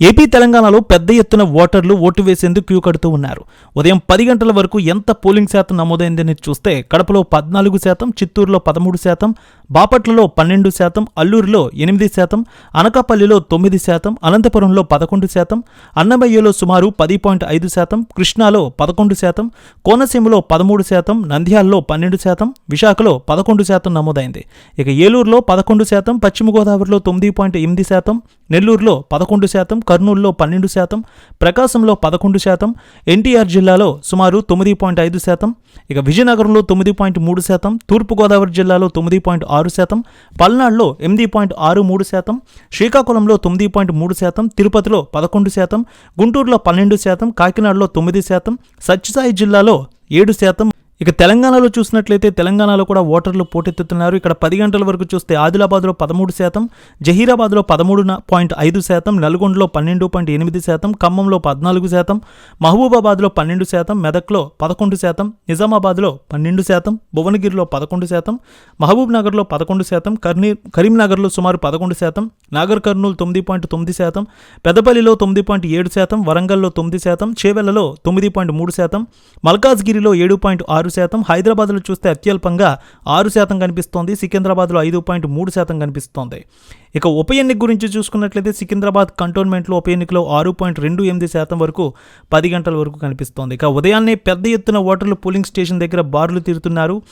AP తెలంగాణలో పెద్ద ఎత్తున ఓటర్లు ఓటు వేసేందుకు క్యూ కడుతూ ఉన్నారు. ఉదయం పది గంటల వరకు ఎంత పోలింగ్ శాతం నమోదైందని చూస్తే కడపలో పద్నాలుగు శాతం చిత్తూరులో పదమూడు శాతం బాపట్లలో పన్నెండు శాతం అల్లూరులో ఎనిమిది శాతం అనకాపల్లిలో తొమ్మిది శాతం అనంతపురంలో పదకొండు శాతం అన్నమయ్యలో సుమారు పది పాయింట్ ఐదు శాతం కృష్ణాలో పదకొండు శాతం కోనసీమలో పదమూడు శాతం నంద్యాలలో పన్నెండు శాతం విశాఖలో పదకొండు శాతం నమోదైంది. ఇక ఏలూరులో పదకొండు శాతం పశ్చిమ గోదావరిలో తొమ్మిది పాయింట్ ఎనిమిది శాతం నెల్లూరులో పదకొండు శాతం కర్నూలులో పన్నెండు శాతం ప్రకాశంలో పదకొండు శాతం ఎన్టీఆర్ జిల్లాలో సుమారు తొమ్మిది పాయింట్ ఐదు శాతం ఇక విజయనగరంలో తొమ్మిది పాయింట్ మూడు శాతం తూర్పుగోదావరి జిల్లాలో తొమ్మిది పాయింట్ ఆరు శాతం పల్నాడులో ఎనిమిది పాయింట్ ఆరు మూడు శాతం శ్రీకాకుళంలో తొమ్మిది పాయింట్ మూడు శాతం తిరుపతిలో పదకొండు శాతం గుంటూరులో పన్నెండు శాతం కాకినాడలో తొమ్మిది శాతం సత్యసాయి జిల్లాలో ఏడు శాతం ఇక తెలంగాణలో చూసినట్లయితే తెలంగాణలో కూడా ఓటర్లు పోటెత్తుతున్నారు. ఇక్కడ పది గంటల వరకు చూస్తే ఆదిలాబాద్లో పదమూడు శాతం జహీరాబాద్లో పదమూడు పాయింట్ ఐదు శాతం నల్గొండలో పన్నెండు పాయింట్ ఎనిమిది శాతం ఖమ్మంలో పద్నాలుగు శాతం మహబూబాబాద్లో పన్నెండు శాతం మెదక్లో పదకొండు శాతం నిజామాబాద్లో పన్నెండు శాతం భువనగిరిలో పదకొండు శాతం మహబూబ్ నగర్లో పదకొండు శాతం కర్నీ కరీంనగర్లో సుమారు పదకొండు శాతం నాగర్ కర్నూలు తొమ్మిది పాయింట్ తొమ్మిది శాతం పెదపల్లిలో తొమ్మిది పాయింట్ ఏడు శాతం వరంగల్లో తొమ్మిది శాతం చేవెళ్ళలో తొమ్మిది పాయింట్ మూడు శాతం మల్కాజ్గిరిలో ఏడు పాయింట్ ఆరు శాతం. హైదరాబాద్లో చూస్తే అత్యల్పంగా ఆరు శాతం కనిపిస్తోంది. సికింద్రాబాద్లో ఐదు పాయింట్ మూడు శాతం కనిపిస్తోంది. ఇక ఉప ఎన్నిక గురించి చూసుకున్నట్లయితే సికింద్రాబాద్ కంటోన్మెంట్లో ఉప ఎన్నికలో ఆరు పాయింట్ రెండు ఎనిమిది శాతం వరకు పది గంటల వరకు కనిపిస్తోంది. ఇక ఉదయాన్నే పెద్ద ఎత్తున ఓటర్లు పోలింగ్ స్టేషన్ దగ్గర బార్లు తీరుతున్నారు.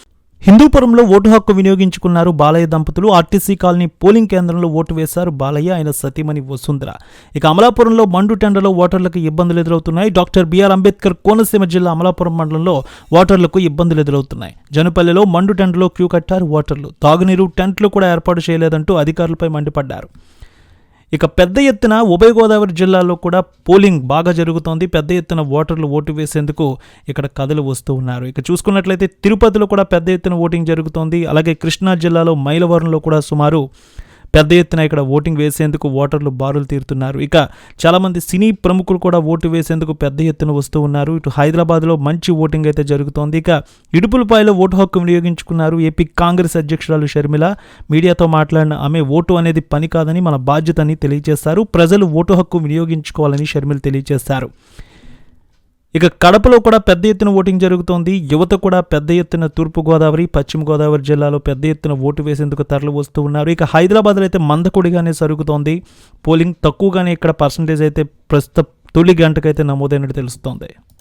హిందూపురంలో ఓటు హక్కు వినియోగించుకున్నారు బాలయ్య దంపతులు. ఆర్టీసీ కాలనీ పోలింగ్ కేంద్రంలో ఓటు వేశారు బాలయ్య ఆయన సతీమణి వసుంధర. ఇక అమలాపురంలో మండు టెండలో ఓటర్లకు ఇబ్బందులు ఎదురవుతున్నాయి. డాక్టర్ బిఆర్ అంబేద్కర్ కోనసీమ జిల్లా అమలాపురం మండలంలో ఓటర్లకు ఇబ్బందులు ఎదురవుతున్నాయి. జనపల్లెలో మండు టెండలో క్యూ కట్టారు ఓటర్లు. తాగునీరు టెంట్లు కూడా ఏర్పాటు చేయలేదంటూ అధికారులపై మండిపడ్డారు. ఇక పెద్ద ఎత్తున ఉభయ గోదావరి జిల్లాలో కూడా పోలింగ్ బాగా జరుగుతోంది. పెద్ద ఎత్తున ఓటర్లు ఓటు వేసేందుకు ఇక్కడ కథలు వస్తూ ఉన్నారు. ఇక చూసుకున్నట్లయితే తిరుపతిలో కూడా పెద్ద ఎత్తున ఓటింగ్ జరుగుతోంది. అలాగే కృష్ణా జిల్లాలో మైలవరంలో కూడా సుమారు పెద్ద ఎత్తున ఇక్కడ ఓటింగ్ వేసేందుకు ఓటర్లు బారులు తీరుతున్నారు. ఇక చాలామంది సినీ ప్రముఖులు కూడా ఓటు వేసేందుకు పెద్ద ఎత్తున వస్తూ ఉన్నారు. ఇటు హైదరాబాద్లో మంచి ఓటింగ్ అయితే జరుగుతోంది. ఇక ఇడుపులపాయలో ఓటు హక్కు వినియోగించుకున్నారు ఏపీ కాంగ్రెస్ అధ్యక్షురాలు షర్మిల. మీడియాతో మాట్లాడిన ఆమె ఓటు అనేది పని కాదని మన బాధ్యత అని తెలియజేశారు. ప్రజలు ఓటు హక్కు వినియోగించుకోవాలని షర్మిల తెలియజేశారు. ఇక కడపలో కూడా పెద్ద ఎత్తున ఓటింగ్ జరుగుతోంది. యువత కూడా పెద్ద ఎత్తున తూర్పు గోదావరి పశ్చిమ గోదావరి జిల్లాలో పెద్ద ఎత్తున ఓటు వేసేందుకు తరలి వస్తూ ఉన్నారు. ఇక హైదరాబాద్లో అయితే మందకొడిగానే సరుగుతోంది. పోలింగ్ తక్కువగానే ఇక్కడ పర్సంటేజ్ అయితే ప్రస్తుత తొలి గంటకైతే నమోదైనట్టు తెలుస్తోంది.